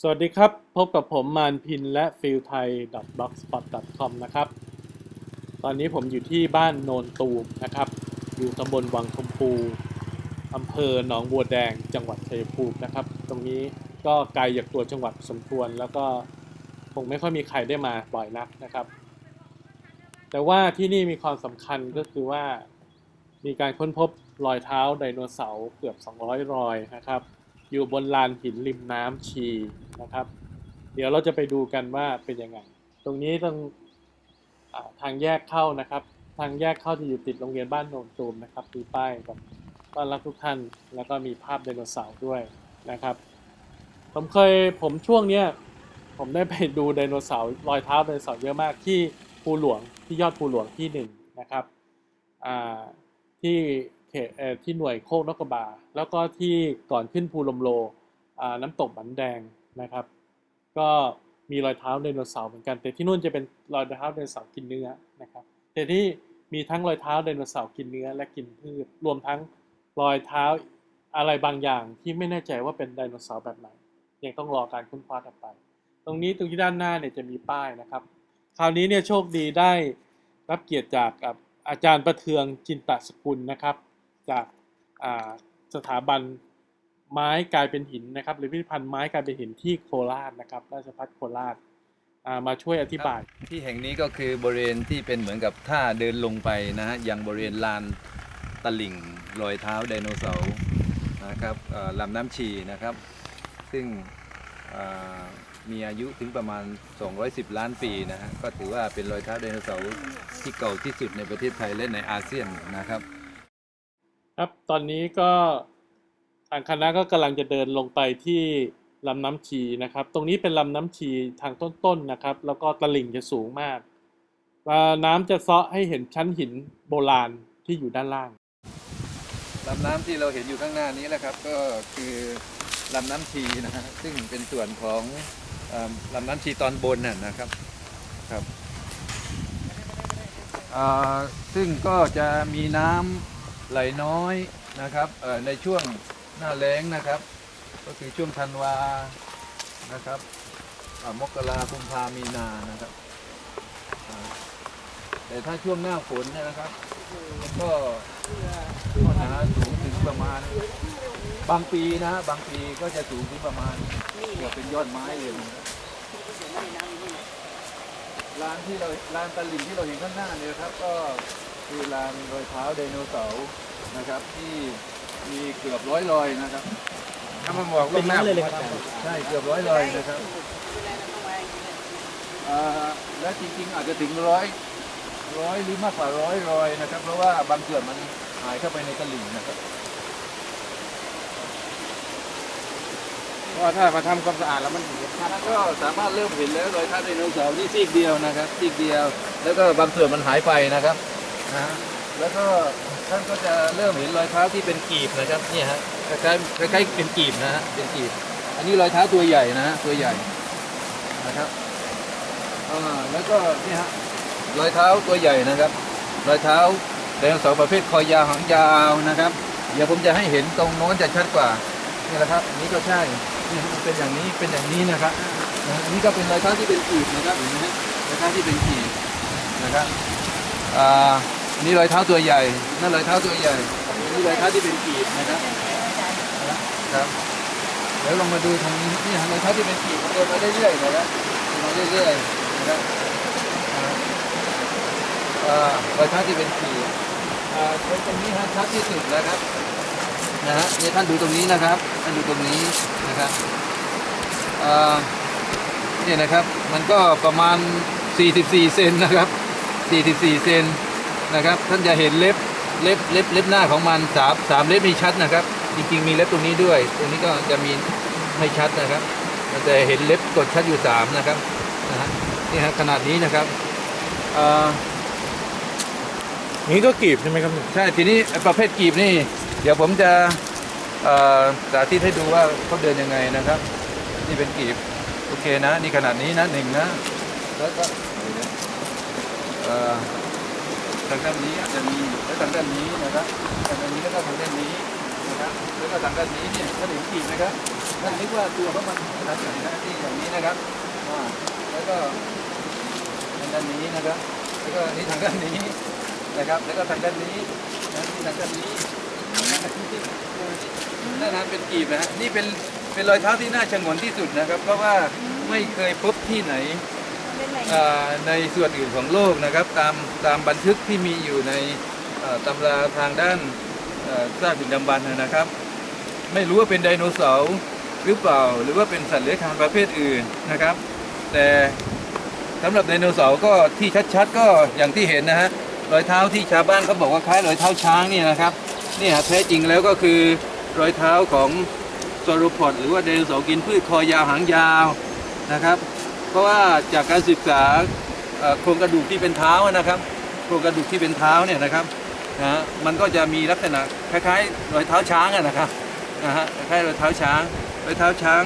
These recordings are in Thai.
สวัสดีครับ พบกับผมมานพินและฟิลไทย blogspot.com นะครับ ตอนนี้ผมอยู่ที่บ้านโนนตูมนะครับ อยู่ตำบลวังชมพูอำเภอหนองบัวแดงจังหวัดชัยภูมินะครับ ตรงนี้ก็ไกลจากตัวจังหวัดสมควร แล้วก็คงไม่ค่อยมีใครได้มาบ่อยนักนะครับ แต่ว่าที่นี่มีความสำคัญก็คือว่า มีการค้นพบรอยเท้าไดโนเสาร์เกือบ 200 รอยนะครับ อยู่บนลานหินริมน้ำชีนะครับ เดี๋ยวเราจะไปดูกันว่าเป็นยังไง ตรงนี้ต้องทางแยกเข้านะครับ ทางแยกเข้าจะอยู่ติดโรงเรียนบ้านโนนตูมนะครับมีป้ายแบบต้อนรับทุกท่าน แล้วก็มีภาพไดโนเสาร์ด้วยนะครับ ผมเคยผมช่วงเนี้ยผมได้ไปดูไดโนเสาร์รอยเท้าไดโนเสาร์เยอะมากที่ภูหลวงที่ยอดภูหลวงที่หนึ่งนะครับที่ ขตที่หน่วยโคกนกกระบา แล้วก็ที่ก่อนขึ้นภูลมโลน้ำตกบันแดงนะครับ ก็มีรอยเท้าไดโนเสาร์เหมือนกัน แต่ที่นู่นจะเป็นรอยเท้าไดโนเสาร์กินเนื้อนะครับแต่ที่มีทั้งรอยเท้าไดโนเสาร์กินเนื้อและกินพืชรวมทั้งรอยเท้าอะไรบางอย่างที่ไม่แน่ใจว่าเป็นไดโนเสาร์แบบไหนยังต้องรอการค้นคว้าต่อไป ตรงนี้ตรงที่ด้านหน้าเนี่ยจะมีป้ายนะครับ คราวนี้เนี่ยโชคดีได้รับเกียรติจากอาจารย์ประเทืองจินตสกุลนะครับ จากสถาบันไม้กลายเป็นหินนะครับ หรือพิพิธภัณฑ์ไม้กลายเป็นหินที่โคราชนะครับ ราชพัฒโคราชมาช่วยอธิบาย ที่แห่งนี้ก็คือบริเวณที่เป็นเหมือนกับท่าเดินลงไปนะฮะยังบริเวณลานตลิ่งรอยเท้าไดโนเสาร์นะครับลำน้ำชีนะครับ ซึ่งมีอายุถึงประมาณ 210 ล้านปีนะฮะก็ถือว่าเป็นรอยเท้าไดโนเสาร์ที่เก่าที่สุดในประเทศไทยและในอาเซียนนะครับ ครับ ตอนนี้ก็ทางคณะก็กำลังจะเดินลงไปที่ลำน้ำชีนะครับ ตรงนี้เป็นลำน้ำชีทางต้นๆนะครับ แล้วก็ตลิ่งจะสูงมากาน้ำจะเซาะให้เห็นชั้นหินโบราณที่อยู่ด้านล่างลำน้ำที่เราเห็นอยู่ข้างหน้านี้แหละครับก็คือลำน้ำชีนะฮะซึ่งเป็นส่วนของอลำน้ำชีตอนบนน่ะนะครับครับซึ่งก็จะมีน้ำ ไหลน้อยนะครับในช่วงหน้าแล้งนะครับ ก็คือช่วงธันวานะครับมกราคุมภามีนานะครับแต่ถ้าช่วงหน้าฝนเนี่ยนะครับ ก็ก็จะสูงถึงประมาณ บางปีนะบางปีก็จะสูงถึงประมาณเกือบเป็นยอดไม้เลยรับลานที่เราลานตลิ่งที่เราเห็นข้างหน้าเนี่ยนะครับก็ คือลานรอยเท้าไดโนเสาร์นะครับ ที่มีเกือบร้อยรอยนะครับถ้ามาบอกล่วงหน้าเลยเลยครับใช่เกือบร้อยรอยนะครับอ่าและจริงๆอาจจะถึงร้อยร้อยหรือมากกว่าร้อยรอยนะครับ เพราะว่าบางส่วนมันหายเข้าไปในตลิ่งนะครับเพราะว่าถ้ามาทำความสะอาดแล้วมันเห็นชัดก็สามารถเริ่มเห็นแล้วรอยเท้าไดโนเสาร์นี่ซีกเดียวนะครับซีกเดียว แล้วก็บางส่วนมันหายไปนะครับ นะแล้วก็ท่านก็จะเริ่มเห็นรอยเท้าที่เป็นกีบนะครับเนี่ยฮะคล้ายๆคล้ายๆเป็นกีบนะฮะเป็นกีบ อันนี้รอยเท้าตัวใหญ่นะฮะตัวใหญ่นะครับอ่าแล้วก็เนี่ยฮะรอยเท้าตัวใหญ่นะครับ รอยเท้าไดโนเสาร์ประเภทคอยาวหางยาวนะครับ เดี๋ยวผมจะให้เห็นตรงโน้นจะชัดกว่านี่แหละครับนี้ก็ใช่นี่เป็นอย่างนี้เป็นอย่างนี้นะครับนะอันนี้ก็เป็นรอยเท้าที่เป็นกีบนะครับเห็นไหมฮะรอยเท้าที่เป็นกีบนะครับอ่า อันนี้รอยเท้าตัวใหญ่ นั่นรอยเท้าตัวใหญ่อันนี้รอยเท้าที่เป็นกีบนะครับ ครับ เดี๋ยวลองมาดูทางนี้นี่ฮะรอยเท้าที่เป็นกีบมันเดินมาเรื่อยๆนะครับเดินมาเรื่อยๆนะครับรอยเท้าที่เป็นกีบตรงนี้ฮะชัดที่สุดแล้วครับ นะฮะนี่ท่านดูตรงนี้นะครับ ท่านดูตรงนี้นะครับเนี่ยนะครับ มันก็ประมาณ 44 เซนนะครับ 44 เซน นะครับ ท่านจะเห็นเล็บเล็บเล็บเล็บหน้าของมันสามสามเล็บมีชัดนะครับ จริงๆมีเล็บตรงนี้ด้วย ตรงนี้ก็จะมีไม่ชัดนะครับมันจะเห็นเล็บกดชัดอยู่สามนะครับนะฮะนี่ฮะขนาดนี้นะครับอ่านี้ก็กีบใช่ไหมครับใช่ทีนี้ไอ้ประเภทกีบนี่ เดี๋ยวผมจะเอ่อสาธิตให้ดูว่าเขาเดินยังไงนะครับ นี่เป็นกีบโอเคนะ นี่ขนาดนี้นะหนึ่งนะ แล้วก็เอ่อ ทางด้านนี้อาจจะมีแล้วทางด้านนี้นะครับทางด้านนี้แล้วก็ทางด้านนี้นะครับแล้วก็ทางด้านนี้เนี่ยก็ถึงกีบนะครับท่านนึกว่าตัวเขามันขนาดไหนนะที่อย่างนี้นะครับแล้วก็ทางด้านนี้นะครับ แล้วก็นี่ทางด้านนี้นะครับ แล้วก็ทางด้านนี้นะที่ทางด้านนี้นั่นนะเป็นกีบนะฮะนี่เป็นเป็นรอยเท้าที่น่าชงนที่สุดนะครับ เพราะว่าไม่เคยพบที่ไหน ในส่วนอื่นของโลกนะครับตามตามบันทึกที่มีอยู่ในตำราทางด้านซากดึกดำบรรพ์นะครับ ไม่รู้ว่าเป็นไดโนเสาร์หรือเปล่า หรือว่าเป็นสัตว์เลื้อยคลานประเภทอื่นนะครับ แต่สำหรับไดโนเสาร์ก็ที่ชัดๆ ก็อย่างที่เห็นนะฮะรอยเท้าที่ชาวบ้านเขาบอกว่าคล้ายรอยเท้าช้างเนี่ยนะครับนี่แท้จริงแล้วก็คือรอยเท้าของซอโรพอดหรือว่าไดโนเสาร์กินพืชคอยาวหางยาวนะครับ เพราะว่าจากการศึกษาโครงกระดูกที่เป็นเท้านะครับ โครงกระดูกที่เป็นเท้าเนี่ยนะครับนะมันก็จะมีลักษณะคล้ายๆรอยเท้าช้างนะครับนะฮะคล้ายรอยเท้าช้างรอยเท้าช้าง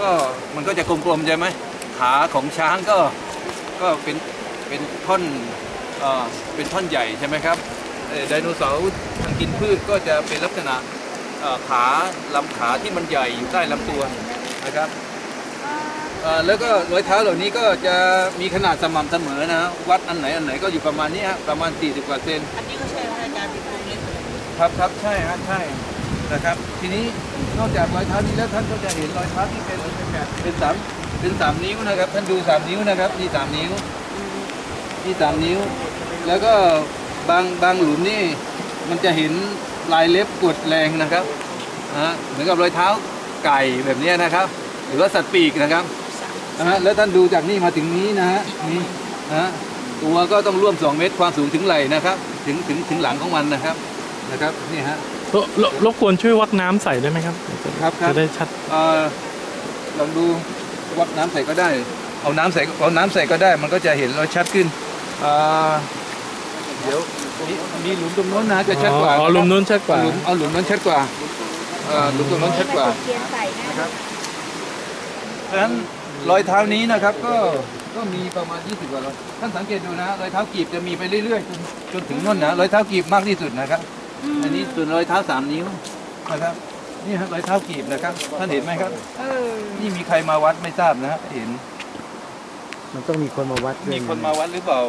ก็มันก็จะกลมๆใช่ไหมขาของช้างก็ก็เป็นเป็นท่อนเอ่อเป็นท่อนใหญ่ใช่ไหมครับไดโนเสาร์ทางกินพืชก็จะเป็นลักษณะขาลำขาที่มันใหญ่อยู่ใต้ลำตัวนะครับ แล้วก็รอยเท้าเหล่านี้ก็จะมีขนาดสม่ำเสมอนะฮะวัดอันไหนอันไหนก็อยู่ประมาณนี้ฮะประมาณ 40กว่าเซนอันนี้ก็ใช่ว่าอาจารย์เป็นตัวเล็กเลยครับครับใช่ฮะใช่นะครับ ทีนี้นอกจากรอยเท้านี้แล้วท่านก็จะเห็นรอยเท้าที่เป็นแบบเป็นสามเป็นสามนิ้วนะครับ ท่านดูสามนิ้วนะครับนี่สามนิ้วนี่สามนิ้ว แล้วก็บางบางหลุมนี่มันจะเห็นลายเล็บกดแรงนะครับนะฮะเหมือนกับรอยเท้าไก่แบบเนี้ยนะครับ หรือว่าสัตว์ปีกนะครับ นะฮะแล้วท่านดูจากนี่มาถึงนี้นะฮะนี่นะฮะตัวก็ต้องร่วม 2 เมตรความสูงถึงไหล่นะครับถึงถึงถึงหลังของมันนะครับนะครับนี่ฮะรรรบกวนช่วยวัดน้ำใส่ได้ไหมครับครับครับ จะได้ชัดเอ่อลองดูวัดน้ำใส่ก็ได้ เอาน้ำใส่เอาน้ำใส่ก็ได้ มันก็จะเห็นรอยชัดขึ้นเอ่อเดี๋ยวมีมีหลุมตรงโน้นนะจะชัดกว่าอ๋อหลุมนู้นชัดกว่าหลุมเอาหลุมนั้นชัดกว่าเอ่อหลุมตรงโน้นชัดกว่า เทียนใส่นะนะครับ เพราะฉะนั้น รอยเท้านี้นะครับก็ก็มีประมาณ 20กว่ารอยท่านสังเกตดูนะรอยเท้ากีบจะมีไปเรื่อยๆจนจนถึงน่นนะรอยเท้ากีบมากที่สุดนะครับ อันนี้ส่วนรอยเท้าสามนิ้วนะครับนี่ฮะรอยเท้ากีบนะครับ ท่านเห็นไหมครับนี่มีใครมาวัดไม่ทราบนะฮะเห็น มันต้องมีคนมาวัดด้วยมีคนมาวัดหรือเปล่า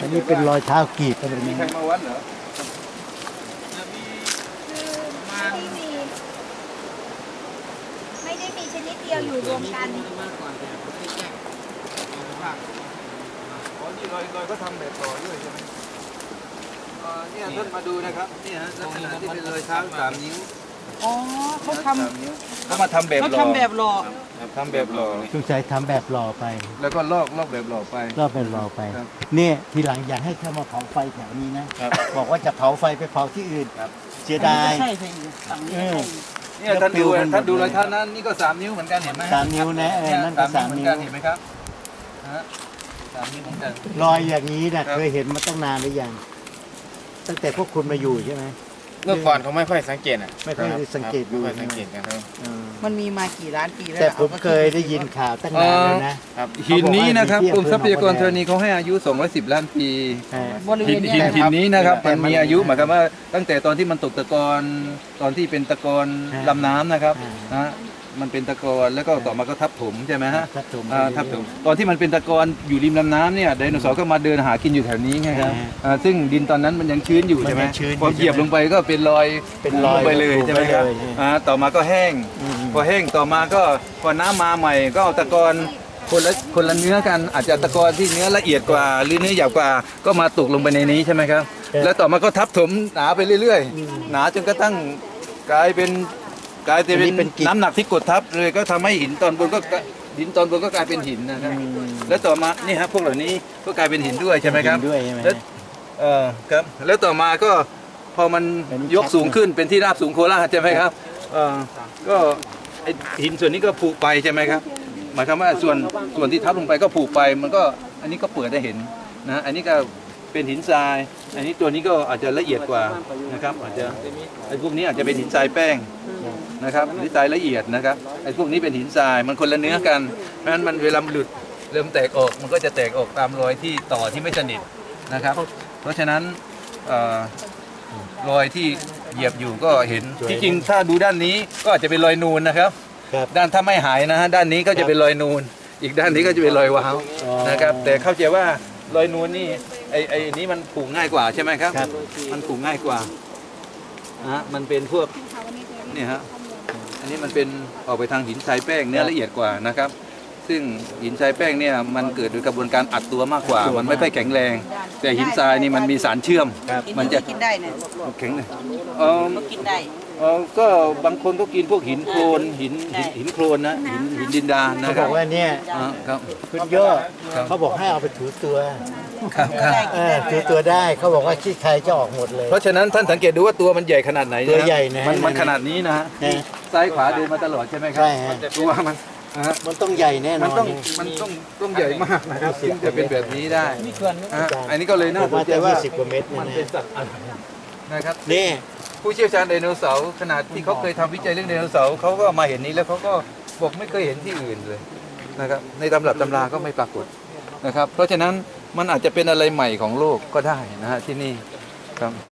อันนี้เป็นรอยเท้ากีบอะไรมีนี้ใครมาวัดเหรอ ไม่ได้มี ไม่ได้มีชนิดเดียวอยู่รวมกัน อ๋อนี่รอยรอยก็ทำแบบต่อด้วยใช่ไหมเอ่อเนี่ยท่านมาดูนะครับนี่ฮะลักษณะที่เป็นรอยเท้าสามนิ้วอ๋อเขาทสามนิ้วเขามาทำแบำบเขาหล่อทำแบบหล่อทำแบบหล่อสงสัยทำแบบหล่อไป แล้วก็ลอกลอกแบบหล่อไปก็เป็นหล่อไป ครับเนี่ยทีหลังอยากให้เข้ามาเผาไฟแถวนี้นะ ครับ บอกว่าจะเผาไฟไปเผาที่อื่นครับเสียดาย ใช่ใช่ฝั่งนี้เออ เนี่ยท่านดูแล้วปิวมันท่านดูรอยเท้านั้นนี่ก็สามนิ้วเหมือนกันเห็นไหมสามนิ้วนะเออนั่นก็สามนิ้วเหมือนกันสามนิ้วเห็นไหมครับฮะสามนิ้วเหมือนกันรอยอย่างนี้นะครับเคยเห็นมาตั้งนานหรือยังตั้งแต่พวกคุณมาอยู่ใช่ไหม เมื่อก่อนเขาไม่ค่อยสังเกตอะไม่ค่อยได้สังเกตดู ไม่ค่อยสังเกตกันครับเออมันมีมากี่ล้านปีแล้วแต่ผมเคยได้ยินข่าวตั้งนานแล้วนะ ครับ หินนี้นะครับเขากบอกว่ารมทรัพยากรที่อำเภอธรณีเขาให้อายุ 210 ล้านปีเออบริเวหิณนเนี้หินยหินนี้นะครับแต่มันมันมีอายุหมายความว่าตั้งแต่ตอนที่มันตกตะกอนตอนที่เป็นตะกอนอ่าลำน้ำนะครับอ่านะฮะ มันเป็นตะกอนแล้วก็ต่อมาก็ทับถมใช่ไหมฮะทับถมอ่าทับถมตอนที่มันเป็นตะกอนอยู่ริมลำน้ำเนี่ยไดโนเสาร์ก็มาเดินหากินอยู่แถวนี้ไงครับอ่าอ่าซึ่งดินตอนนั้นมันยังชื้นอยู่มันใช่ไหมยังชื้นอยู่พอเหยียบลงไปก็เป็นรอยเป็นรอยลงไปเลยใช่ไหมครับลงไปเลย อ่าต่อมาก็แห้งอืมพอแห้งต่อมาก็พอน้ำมาใหม่ก็เอาตะกอนคนละคนละเนื้อกันอาจจะตะกอนที่เนื้อละเอียดกว่า หรือเนื้อหยาบกว่าก็มาตกลงไปในนี้ใช่ไหมครับ แล้วต่อมาก็ทับถมหนาไปเรื่อยๆ หนาจนกระทั่งกลายเป็น กลายอันนี้เป็เป็นนกิจ น้ำหนักที่กดทับเลยก็ทำให้หินตอนบนก็กลายหินตอนบนก็กลายเป็นหินนะครับแล้วต่อมานี่ฮะพวกเหล่านี้ก็กลายเป็นหินด้วยใช่ไหมครับ เห็นด้วยใช่ไหม แล้วเออครับแล้วต่อมาก็พอมันอันนี้ยกสูงขึ้นเป็นที่ราบสูงโคราชใช่ไหมครับเออก็ไอหินส่วนนี้ก็ผุไปใช่ไหมครับ หมายความว่าส่วนส่วนที่ทับลงไปก็ผุไป มันก็อันนี้ก็เปิดได้เห็นนะอันนี้ก็เป็นหินทราย อันนี้ตัวนี้ก็อาจจะละเอียดกว่านะครับอาจจะไอ้พวกนี้อาจจะเป็นหินทรายแป้ง นะครับหินทรายละเอียดนะครับไอ้พวกนี้เป็นหินทรายมันคนละเนื้อกันเพราะฉะนั้นมันเวลามันหลุดเริ่มแตกออกมันก็จะแตกออกตามรอยที่ต่อที่ไม่สนิทนะครับ เพราะฉะนั้นเอ่อรอยที่เหยียบอยู่ก็เห็นที่จริงถ้าดูด้านนี้ก็อาจจะเป็นรอยนูนนะครับครับ ด้านถ้าไม่หายนะฮะด้านนี้ก็จะเป็นรอยนูน อีกด้านนี้ก็จะเป็นรอยว้าวอ๋อนะครับ แต่เข้าใจว่ารอยนูนนี่ไอไอนี้มันผูกง่ายกว่าใช่ไหมครับครับมันผูกง่ายกว่านะฮะมันเป็นพวกเนี่ยฮะ อันนี้มันเป็นออกไปทางหินทรายแป้งเนื้อละเอียดกว่านะครับ ซึ่งหินทรายแป้งเนี่ยมันเกิดโดยกระบวนการอัดตัวมากกว่า มันไม่ค่อยแข็งแรง แต่หินทรายนี่มันมีสารเชื่อมครับกินมันจะกินได้เนี่ยแข็งเลยเออก็กินได้ เออก็บางคนก็กินพวกหินโคลนหินหินหินโคลนนะหินหินดินดานนะเขาคบรัอบกว่าเนี่ยอ่าครับ คุณโยอครับ เขาบอกให้เอาไปถูตัวครับครับเออถูตัวได้เขาบอกว่าขี้ใครจะออกหมดเลย เพราะฉะนั้นท่านสังเกตดูว่าตัวมันใหญ่ขนาดไหนนะตัวใหญ่นะมันมันขนาดนี้นะฮะนะซ้ายขวาดูมาตลอดใช่ไหมครัใช่ฮะตัวมันนะฮะมันต้องใหญ่แน่นมันอนต้องมันต้องต้องใหญ่มากนะครับถึงจะเป็นแบบนี้ได้นะฮะอันนี้ก็เลยผน่ามสนว่าใจจะว่ายี่สิบกว่าเมตรมันนะเป็นสัตว์อะไรนะครับ นี่ ผู้เชี่ยวชาญไดโนเสาร์ขนาดที่เขาเคยทำวิจัยเรื่องไดโนเสาร์เขาก็มาเห็นนี้แล้วเขาก็บอกไม่เคยเห็นที่อื่นเลยนะครับในตำรับตำราก็ไม่ปรากฏนะครับ เพราะฉะนั้นมันอาจจะเป็นอะไรใหม่ของโลกก็ได้นะฮะที่นี่ครับ